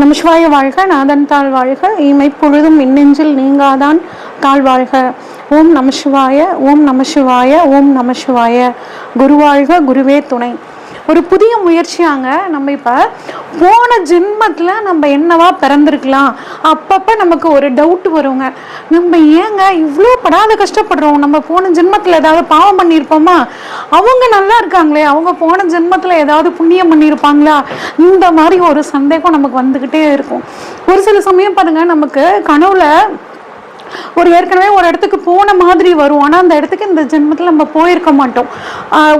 நமசிவாய வாழ்க நாதன் தாழ் வாழ்க இமை பொழுதும் மின்னெஞ்சில் நீங்காதான் தாழ் வாழ்க. ஓம் நமசிவாய ஓம் நமசிவாய ஓம் நமசிவாய குருவாழ்க குருவே துணை. ஒரு புதிய முயற்சியாங்க. நம்ம இப்போ போன ஜென்மத்தில் நம்ம என்னவா பிறந்திருக்கலாம்? அப்பப்போ நமக்கு ஒரு டவுட் வருங்க. நம்ம ஏங்க இவ்வளோ படாத கஷ்டப்படுறோம்? நம்ம போன ஜென்மத்தில் ஏதாவது பாவம் பண்ணியிருப்போமா? அவங்க நல்லா இருக்காங்களே. அவங்க போன ஜென்மத்தில் ஏதாவது புண்ணியம் பண்ணியிருப்பாங்களா? இந்த மாதிரி ஒரு சந்தேகம் நமக்கு வந்துக்கிட்டே இருக்கும். ஒரு சில சமயம் பாருங்க நமக்கு கனவுல ஒரு ஏற்கனவே ஒரு இடத்துக்கு போன மாதிரி வரும். ஆனால் அந்த இடத்துக்கு இந்த ஜென்மத்தில் நம்ம போயிருக்க மாட்டோம்.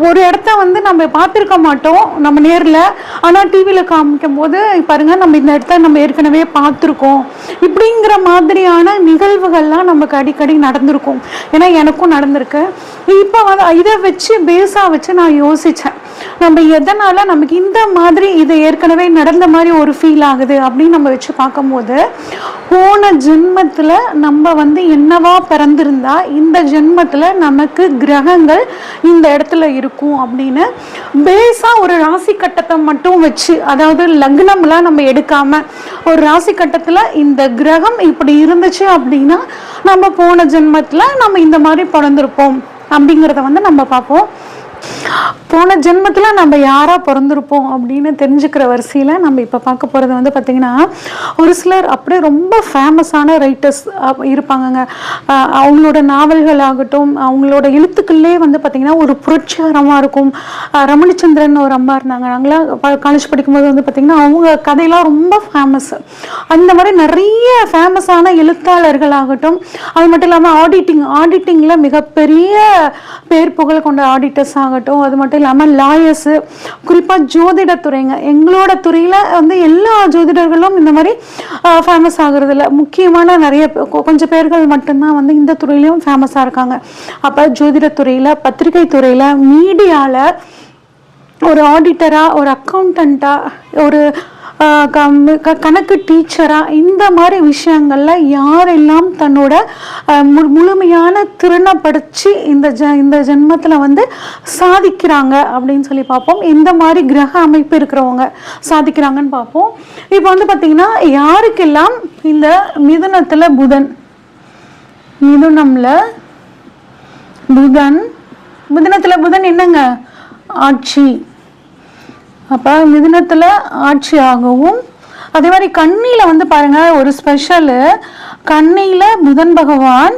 ஒரு இடத்த வந்து நம்ம பார்த்துருக்க மாட்டோம் நம்ம நேரில். ஆனால் டிவியில் காமிக்கும் போது பாருங்க நம்ம இந்த இடத்த நம்ம ஏற்கனவே பார்த்துருக்கோம். இப்படிங்கிற மாதிரியான நிகழ்வுகள்லாம் நமக்கு அடிக்கடி நடந்திருக்கும். ஏன்னா எனக்கும் நடந்திருக்கு. இப்போ வந்து இதை வச்சு பேஸாக வச்சு நான் யோசித்தேன் நம்ம எதனால நமக்கு இந்த மாதிரி இது ஏற்கனவே நடந்த மாதிரி ஒரு ஃபீல் ஆகுது அப்படின்னு நம்ம வச்சு பார்க்கும்போது போன ஜென்மத்தில் நம்ம வந்து என்னவா பிறந்திருந்தா இந்த ஜென்மத்தில் நமக்கு கிரகங்கள் இந்த இடத்துல இருக்கும் அப்படின்னு பேஸாக ஒரு ராசி கட்டத்தை மட்டும் வச்சு அதாவது லக்னம்லாம் நம்ம எடுக்காம ஒரு ராசி கட்டத்தில் இந்த கிரகம் இப்படி இருந்துச்சு அப்படின்னா நம்ம போன ஜென்மத்தில் நம்ம இந்த மாதிரி பிறந்திருப்போம் அப்படிங்கிறத வந்து நம்ம பார்ப்போம். போன ஜென்மத்தில் நம்ம யாராக பிறந்திருப்போம் அப்படின்னு தெரிஞ்சுக்கிற வரிசையில் நம்ம இப்போ பார்க்க போகிறது வந்து பார்த்திங்கன்னா ஒரு சிலர் அப்படியே ரொம்ப ஃபேமஸான ரைட்டர்ஸ் இருப்பாங்கங்க. அவங்களோட நாவல்கள் ஆகட்டும் அவங்களோட எழுத்துக்கள்லே வந்து பார்த்திங்கன்னா ஒரு புரட்சிகரமாக இருக்கும். ரமணிச்சந்திரன் ஒரு அம்மா இருந்தாங்க. நாங்களாம் காலேஜ் படிக்கும்போது வந்து பார்த்திங்கன்னா அவங்க கதையெல்லாம் ரொம்ப ஃபேமஸ் அந்த மாதிரி நிறைய ஃபேமஸான எழுத்தாளர்கள் ஆகட்டும் அது மட்டும் இல்லாமல் ஆடிட்டிங் ஆடிட்டிங்கில் மிகப்பெரிய பேர் புகழ் கொண்ட ஆடிட்டர்ஸ் ஆகட்டும் அது மட்டும் இல்லாமல் லாயர்ஸு குறிப்பாக ஜோதிட துறைங்க எங்களோட துறையில் வந்து எல்லா ஜோதிடர்களும் இந்த மாதிரி ஃபேமஸ் ஆகுறதில்ல. முக்கியமான நிறைய கொஞ்சம் பேர்கள் மட்டும்தான் வந்து இந்த துறையிலையும் ஃபேமஸாக இருக்காங்க. அப்போ ஜோதிட துறையில் பத்திரிகை துறையில் மீடியாவில் ஒரு ஆடிட்டராக ஒரு அக்கௌண்டண்ட்டாக ஒரு கணக்கு டீச்சராக இந்த மாதிரி விஷயங்களில் யாரெல்லாம் தன்னோட மு- முழுமையான திறனை படித்து இந்த ஜ இந்த ஜென்மத்தில் வந்து சாதிக்கிறாங்க அப்படின்னு சொல்லி பார்ப்போம். இந்த மாதிரி கிரக அமைப்பு இருக்கிறவங்க சாதிக்கிறாங்கன்னு பார்ப்போம். இப்போ வந்து பார்த்திங்கன்னா யாருக்கெல்லாம் இந்த மிதுனத்தில் புதன் மிதுனம்ல புதன் மிதுனத்தில் புதன் என்னங்க? ஆட்சி. அப்போ மிதுனத்தில் ஆட்சி ஆகவும் அதே மாதிரி கண்ணியில் வந்து பாருங்க ஒரு ஸ்பெஷலு கண்ணியில் புதன் பகவான்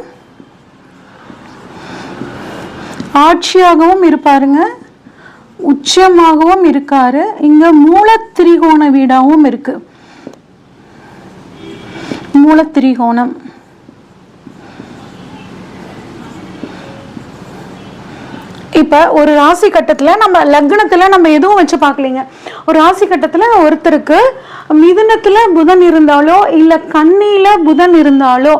ஆட்சியாகவும் இருப்பாருங்க உச்சமாகவும் இருக்காரு இங்க மூலத்திரிகோண வீடாகவும் இருக்கு. மூலத்திரிகோணம். இப்போ ஒரு ராசி கட்டத்தில் நம்ம லக்னத்தில் நம்ம எதுவும் வச்சு பார்க்கலிங்க. ஒரு ராசி கட்டத்தில் ஒருத்தருக்கு மிதுனத்தில் புதன் இருந்தாலோ இல்லை கண்ணியில் புதன் இருந்தாலோ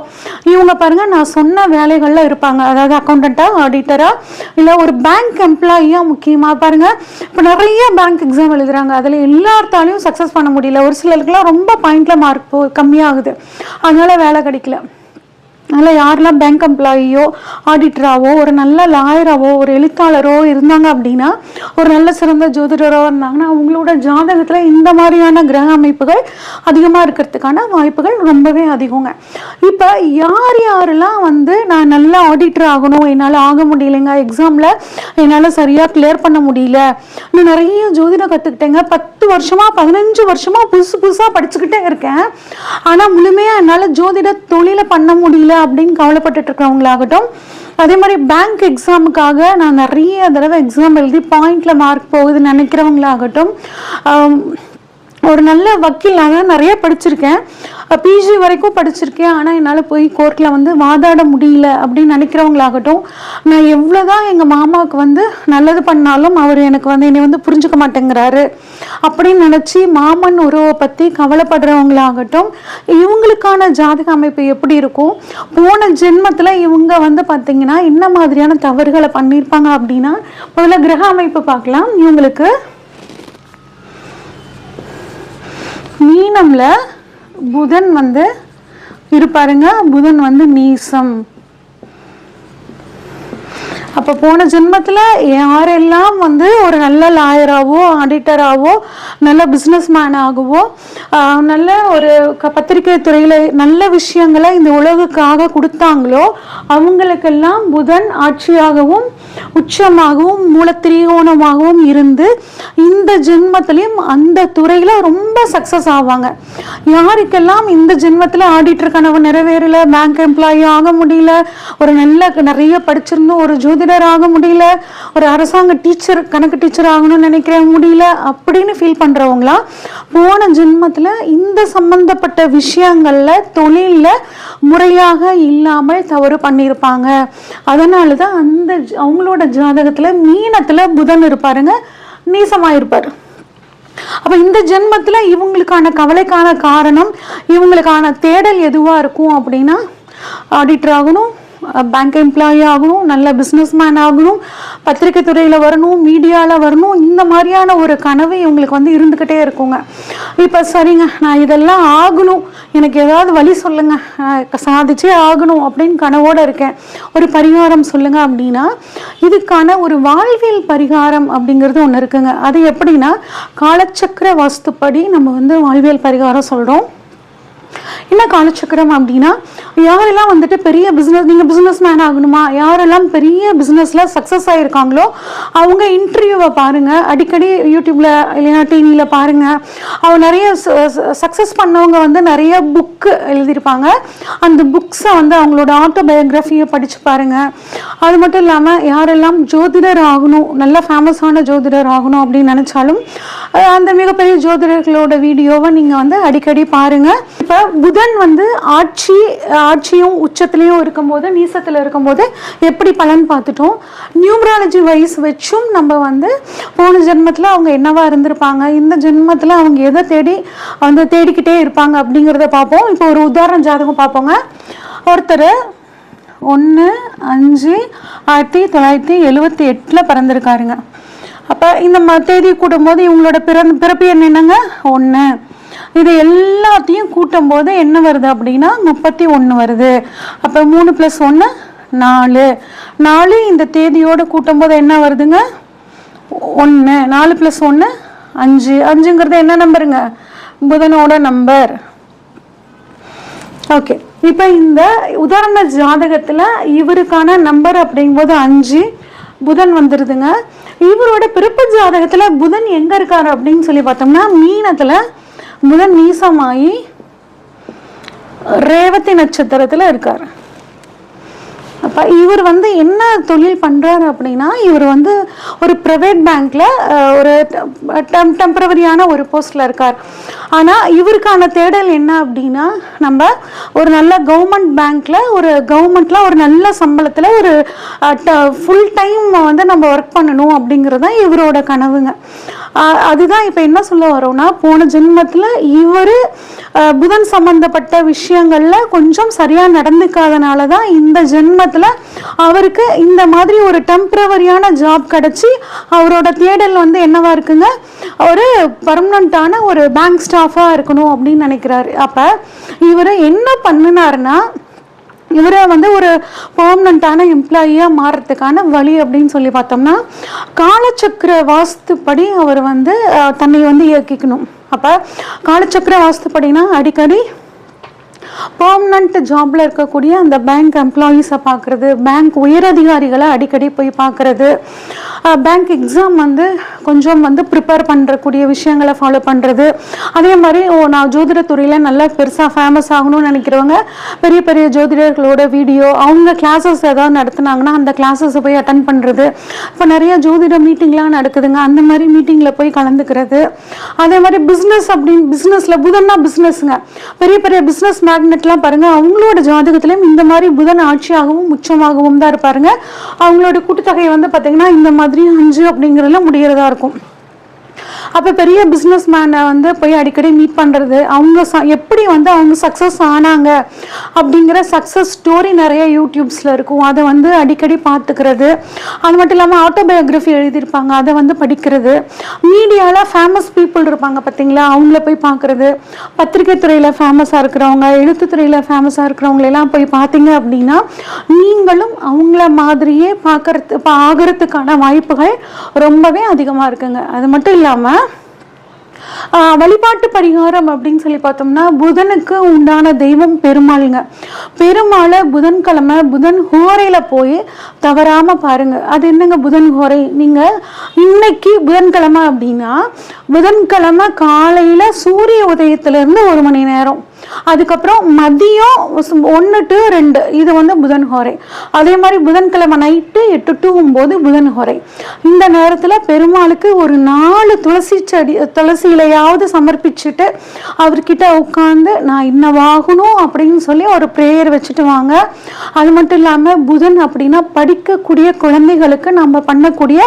இவங்க பாருங்கள் நான் சொன்ன வேலைகளில் இருப்பாங்க. அதாவது அக்கௌண்டண்ட்டாக ஆடிட்டராக இல்லை ஒரு பேங்க் எம்ப்ளாயியாக முக்கியமாக பாருங்கள் இப்போ நிறைய பேங்க் எக்ஸாம் எழுதுகிறாங்க அதில் எல்லாத்தாலையும் சக்ஸஸ் பண்ண முடியல. ஒரு சிலருக்குலாம் ரொம்ப பாயிண்டில் மார்க் போ கம்மியாகுது. அதனால் வேலை கிடைக்கல. அதனால் யாரெல்லாம் பேங்க் எம்ப்ளாயியோ ஆடிட்டராகவோ ஒரு நல்ல லாயராகவோ ஒரு எழுத்தாளரோ இருந்தாங்க அப்படின்னா ஒரு நல்ல சிறந்த ஜோதிடரோ இருந்தாங்கன்னா அவங்களோட ஜாதகத்தில் இந்த மாதிரியான கிரக அமைப்புகள் அதிகமாக இருக்கிறதுக்கான வாய்ப்புகள் ரொம்பவே அதிகங்க. இப்போ யார் யாரெல்லாம் வந்து நான் நல்ல ஆடிட்டர் ஆகணும் என்னால் ஆக முடியலைங்க எக்ஸாமில் என்னால் சரியாக கிளியர் பண்ண முடியல நான் நிறைய ஜோதிடம் கற்றுக்கிட்டேங்க பத்து வருஷமாக பதினஞ்சு வருஷமாக புதுசு புதுசாக படிச்சுக்கிட்டே இருக்கேன் ஆனால் முழுமையாக என்னால் ஜோதிட தொழிலை பண்ண முடியல அப்படின்னு கவலைப்பட்டுட்டு இருக்கிறவங்களாகட்டும் அதே மாதிரி பேங்க் எக்ஸாமுக்காக நான் நிறைய தடவை எக்ஸாம் எழுதி பாயிண்ட்ல மார்க் போகுதுன்னு நினைக்கிறவங்களாகட்டும். ஒரு நல்ல வக்கீலாக நிறைய படிச்சிருக்கேன். பிஜி வரைக்கும் படிச்சிருக்கேன். ஆனால் என்னால் போய் கோர்ட்டில் வந்து வாதாட முடியல அப்படின்னு நினைக்கிறவங்களாகட்டும் நான் எவ்வளோதான் எங்கள் மாமாவுக்கு வந்து நல்லது பண்ணாலும் அவர் எனக்கு வந்து என்னை வந்து புரிஞ்சுக்க மாட்டேங்கிறாரு. அப்படின்னு நினச்சி மாமன் உறவை பற்றி கவலைப்படுறவங்களாகட்டும் இவங்களுக்கான ஜாதக அமைப்பு எப்படி இருக்கும் போன ஜென்மத்தில் இவங்க வந்து பார்த்திங்கன்னா என்ன மாதிரியான தவறுகளை பண்ணியிருப்பாங்க அப்படின்னா முதல்ல கிரக அமைப்பு பார்க்கலாம். இவங்களுக்கு மீனம்ல புதன் வந்து இருப்பாருங்க. புதன் வந்து நீசம் அப்போ போன ஜென்மத்தில் யாரெல்லாம் வந்து ஒரு நல்ல லாயராகவோ ஆடிட்டராகவோ நல்ல பிஸ்னஸ் மேனாகவோ நல்ல ஒரு க பத்திரிகை துறையில் நல்ல விஷயங்களை இந்த உலகுக்காக கொடுத்தாங்களோ அவங்களுக்கெல்லாம் புதன் ஆட்சியாகவும் உச்சமாகவும் மூலத்திரிகோணமாகவும் இருந்து இந்த ஜென்மத்திலையும் அந்த துறையில் ரொம்ப சக்ஸஸ் ஆவாங்க. யாருக்கெல்லாம் இந்த ஜென்மத்தில் ஆடிட்டர் கனவு நிறைவேறல பேங்க் எம்ப்ளாயி ஆக முடியல ஒரு நல்ல நிறைய படிச்சிருந்தோம் ஒரு ஜோதி ஜோதிடர் ஆக முடியல. ஒரு அரசாங்க டீச்சர் கணக்கு டீச்சர் ஆகணும்னு நினைக்கிறேன் முடியல அப்படின்னு ஃபீல் பண்ணுறவங்களாம் போன ஜென்மத்தில் இந்த சம்பந்தப்பட்ட விஷயங்களில் தொழிலில் முறையாக இல்லாமல் தவறு பண்ணியிருப்பாங்க. அதனால தான் அந்த அவங்களோட ஜாதகத்தில் மீனத்தில் புதன் இருப்பாருங்க நீசமாக இருப்பார் அப்போ இந்த ஜென்மத்தில் இவங்களுக்கான கவலைக்கான காரணம் இவங்களுக்கான தேடல் எதுவாக இருக்கும் அப்படின்னா ஆடிட்டர் ஆகணும் பேங்க் எம்ப்ளாயி ஆகணும் நல்ல பிஸ்னஸ்மேன் ஆகணும் பத்திரிக்கை துறையில் வரணும் மீடியாவில் வரணும் இந்த மாதிரியான ஒரு கனவு இவங்களுக்கு வந்து இருந்துக்கிட்டே இருக்குங்க. இப்போ சரிங்க நான் இதெல்லாம் ஆகணும். எனக்கு ஏதாவது வழி சொல்லுங்க. சாதிச்சே ஆகணும் அப்படின்னு கனவோடு இருக்கேன். ஒரு பரிகாரம் சொல்லுங்க அப்படின்னா இதுக்கான ஒரு வாழ்வியல் பரிகாரம் அப்படிங்கிறது ஒன்று இருக்குங்க. அது எப்படின்னா காலச்சக்கர வாஸ்துப்படி நம்ம வந்து வாழ்வியல் பரிகாரம் சொல்கிறோம் என்ன காலச்சக்கரம் அப்படின்னா யாரெல்லாம் வந்துட்டு பெரிய பிஸ்னஸ் நீங்கள் பிஸ்னஸ் மேன் ஆகணுமா? யாரெல்லாம் பெரிய பிஸ்னஸில் சக்ஸஸ் ஆகிருக்காங்களோ அவங்க இன்டர்வியூவை பாருங்கள் அடிக்கடி யூடியூப்பில் இல்லைன்னா டிவியில் பாருங்கள் அவங்க நிறைய சக்ஸஸ் பண்ணவங்க வந்து நிறைய புக்கு எழுதியிருப்பாங்க. அந்த புக்ஸை வந்து அவங்களோட ஆட்டோபயோகிராஃபியை படித்து பாருங்கள் அது மட்டும் இல்லாமல் யாரெல்லாம் ஜோதிடர் ஆகணும் நல்ல ஃபேமஸான ஜோதிடர் ஆகணும் அப்படின்னு நினச்சாலும் அந்த மிகப்பெரிய ஜோதிடர்களோட வீடியோவை நீங்கள் வந்து அடிக்கடி பாருங்கள் இப்போ புதன் வந்து ஆட்சி ஆட்சியும் உச்சத்துலேயும் இருக்கும்போது நீசத்தில் இருக்கும்போது எப்படி பலன் பார்த்துட்டோம்? நியூமராலஜி வைஸ் வச்சும் நம்ம வந்து போன ஜென்மத்தில் அவங்க என்னவா இருந்திருப்பாங்க? இந்த ஜென்மத்தில் அவங்க எதை தேடி வந்து தேடிக்கிட்டே இருப்பாங்க அப்படிங்கிறத பார்ப்போம். இப்போ ஒரு உதாரண ஜாதகம் பார்ப்போங்க. ஒருத்தர் ஒன்று அஞ்சு ஆயிரத்தி தொள்ளாயிரத்தி எழுவத்தி எட்டில் பிறந்திருக்காருங்க. அப்போ இந்த ம தேதி கூட்டும்போது இவங்களோட பிறந்த பிறப்பு என்னென்னங்க என்னங்க? ஒன்று இது எல்லாத்தையும் கூட்டும் போது என்ன வருது அப்படின்னா முப்பத்தி ஒன்று வருது. அப்போ மூணு ப்ளஸ் ஒன்று நாலு. நாலு இந்த தேதியோடு கூட்டும்போது என்ன வருதுங்க? ஒன்று நாலு ப்ளஸ் ஒன்று அஞ்சு. அஞ்சுங்கிறது என்ன நம்பருங்க? புதனோட நம்பர். ஓகே. இப்போ இந்த உதாரண ஜாதகத்தில் இவருக்கான நம்பர் அப்படிங்கும்போது அஞ்சு புதன் வந்துடுதுங்க இவரோட பிறப்பு ஜாதகத்தில் புதன் எங்கே இருக்காரு அப்படின்னு சொல்லி பார்த்தோம்னா மீனத்தில் புதன் நீசமாகி ரேவதி நட்சத்திரத்தில் இருக்கார். அப்போ இவர் வந்து என்ன தொழில் பண்ணுறாரு அப்படின்னா இவர் வந்து ஒரு ப்ரைவேட் பேங்க்கில் ஒரு டெம் டெம்பரவரியான ஒரு போஸ்டில் இருக்கார். ஆனால் இவருக்கான தேடல் என்ன அப்படின்னா நம்ம ஒரு நல்ல கவர்மெண்ட் பேங்க்கில் ஒரு கவர்மெண்ட்டில் ஒரு நல்ல சம்பளத்தில் ஒரு ஃபுல் டைம் வந்து நம்ம ஒர்க் பண்ணணும் அப்படிங்கிறது தான் இவரோட கனவுங்க. அதுதான் இப்போ என்ன சொல்ல வரோம்னா போன ஜென்மத்தில் இவர் புதன் சம்பந்தப்பட்ட விஷயங்களில் கொஞ்சம் சரியாக நடந்துக்காதனால தான் இந்த ஜென்மத்தில் அவருக்கு இந்த மாதிரி ஒரு டெம்ப்ரவரியான ஜாப் கிடச்சி அவரோட தேடல் வந்து என்னவா இருக்குங்க? ஒரு பர்மனண்ட்டான ஒரு பேங்க் ஸ்டாஃபாக இருக்கணும் அப்படின்னு நினைக்கிறாரு. அப்போ இவர் என்ன பண்ணினாருன்னா இவரை வந்து ஒரு பர்மனண்ட்டான எம்ப்ளாயியாக மாறுறதுக்கான வழி அப்படின்னு சொல்லி பார்த்தோம்னா காலச்சக்கர வாஸ்துப்படி அவர் வந்து தன்னை வந்து இயக்கிக்கணும். அப்போ காலச்சக்கர வாஸ்துப்படினா அடிக்கடி பர்மனண்ட் ஜாப்ல இருக்கக்கூடிய அந்த பேங்க் எம்ப்ளாயீஸை பார்க்குறது பேங்க் உயரதிகாரிகளை அடிக்கடி போய் பார்க்குறது. பேங்க் எக்ஸாம் வந்து கொஞ்சம் வந்து ப்ரிப்பேர் பண்ணுறக்கூடிய விஷயங்களை ஃபாலோ பண்ணுறது அதே மாதிரி ஓ நான் ஜோதிடத்துறையில் நல்லா பெருசாக ஃபேமஸ் ஆகணும்னு நினைக்கிறவங்க பெரிய பெரிய ஜோதிடர்களோட வீடியோ அவங்க கிளாஸஸ் ஏதாவது நடத்துனாங்கன்னா அந்த கிளாஸஸை போய் அட்டன் பண்ணுறது இப்போ நிறைய ஜோதிட மீட்டிங்லாம் நடக்குதுங்க. அந்த மாதிரி மீட்டிங்கில் போய் கலந்துக்கிறது. அதே மாதிரி பிஸ்னஸ் அப்படின்னு பிஸ்னஸில் புதன்னா பிஸ்னஸ்ங்க பெரிய பெரிய பிஸ்னஸ் மேக்னெட்லாம் பாருங்க. அவங்களோட ஜாதகத்திலையும் இந்த மாதிரி புதன் ஆட்சியாகவும் உச்சமாகவும் தான் இருப்பாருங்க. அவங்களோட கூட்டுத்தொகை வந்து பார்த்திங்கன்னா இந்த மாதிரி அஞ்சு அப்படிங்கிறதுல முடிகிறதா இருக்கும். அப்போ பெரிய பிஸ்னஸ் மேனை வந்து போய் அடிக்கடி மீட் பண்ணுறது அவங்க ச எப்படி வந்து அவங்க சக்ஸஸ் ஆனாங்க அப்படிங்கிற சக்ஸஸ் ஸ்டோரி நிறைய யூடியூப்ஸில் இருக்கும். அதை வந்து அடிக்கடி பார்த்துக்கிறது. அது மட்டும் இல்லாமல் ஆட்டோபயோகிராஃபி எழுதியிருப்பாங்க. அதை வந்து படிக்கிறது. மீடியாவில் ஃபேமஸ் பீப்புள் இருப்பாங்க பார்த்தீங்களா அவங்கள போய் பார்க்குறது. பத்திரிகை துறையில் ஃபேமஸாக இருக்கிறவங்க எழுத்துத்துறையில் ஃபேமஸாக இருக்கிறவங்களெல்லாம் போய் பார்த்தீங்க அப்படின்னா நீங்களும் அவங்கள மாதிரியே பார்க்கறது ஆகிறதுக்கான வாய்ப்புகள் ரொம்பவே அதிகமாக இருக்குங்க. அது மட்டும் இல்லாமல் வழிபாட்டு பரிகாரம் அப்படின்னு சொல்லி பார்த்தோம்னா புதனுக்கு உண்டான தெய்வம் பெருமாளுங்க. பெருமாளை புதன்கிழமை புதன் ஹோரையில போய் தவறாம பாருங்க. அது என்னங்க புதன் ஹோரை? நீங்க இன்னைக்கு புதன்கிழமை அப்படின்னா புதன்கிழமை காலையில சூரிய உதயத்துல இருந்து ஒரு மணி நேரம். அதுக்கப்புறம் மதியம் ஒன்று டு ரெண்டு. இது வந்து புதன் ஹோரை. அதே மாதிரி புதன்கிழமை நைட்டு எட்டு டு ஒம்பது புதன் ஹோரை. இந்த நேரத்தில் பெருமாளுக்கு ஒரு நாலு துளசி செடி துளசி இலையாவது சமர்ப்பிச்சுட்டு அவர்கிட்ட உட்காந்து நான் இன்னவாகணும் அப்படின்னு சொல்லி ஒரு ப்ரேயர் வச்சுட்டு வாங்க. அது மட்டும் இல்லாமல் புதன் அப்படின்னா படிக்கக்கூடிய குழந்தைகளுக்கு நம்ம பண்ணக்கூடிய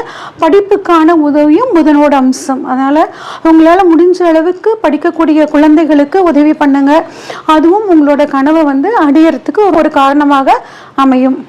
படிப்புக்கான உதவியும் புதனோட அம்சம். அதனால் உங்களால் முடிஞ்ச அளவுக்கு படிக்கக்கூடிய குழந்தைகளுக்கு உதவி பண்ணுங்க. அதுவும் உங்களோட கனவை வந்து அடையறதுக்கு ஒரு காரணமாக அமையும்.